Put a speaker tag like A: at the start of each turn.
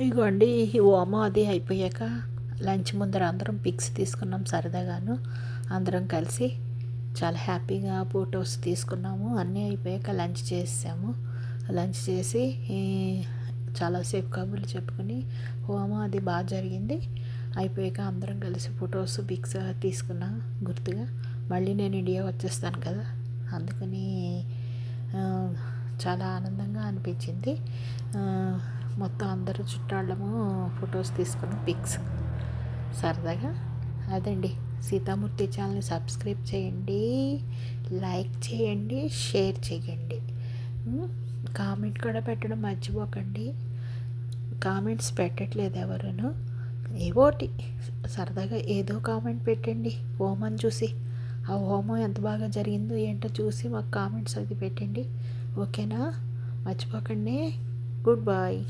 A: ఇదిగోండి ఈ ఓమో అది అయిపోయాక లంచ్ ముందర అందరం పిక్స్ తీసుకున్నాం సరదాగాను. అందరం కలిసి చాలా హ్యాపీగా ఫొటోస్ తీసుకున్నాము. అన్నీ అయిపోయాక లంచ్ చేసాము లంచ్ చేసి చాలాసేపు కబుర్లు చెప్పుకొని హోమం అది బాగా జరిగింది. అయిపోయాక అందరం కలిసి ఫొటోస్ పిక్స్ తీసుకున్నాం గుర్తుగా. మళ్ళీ నేను ఇండియా వచ్చేస్తాను కదా. అందుకని చాలా ఆనందంగా అనిపించింది. అందరూ చుట్టాళ్ళము ఫొటోస్ తీసుకున్న పిక్స్ సరదాగా. అదండి. సీతామూర్తి ఛానల్ని సబ్స్క్రైబ్ చేయండి లైక్ చేయండి షేర్ చేయండి. కామెంట్ కూడా పెట్టడం మర్చిపోకండి. కామెంట్స్ పెట్టట్లేదు ఎవరును. ఏవోటి సరదాగా ఏదో కామెంట్ పెట్టండి. హోమం చూసి ఆ హోమం ఎంత బాగా జరిగిందో ఏంటో చూసి మాకు కామెంట్స్ అది పెట్టండి. ఓకేనా? మర్చిపోకండి. Good bye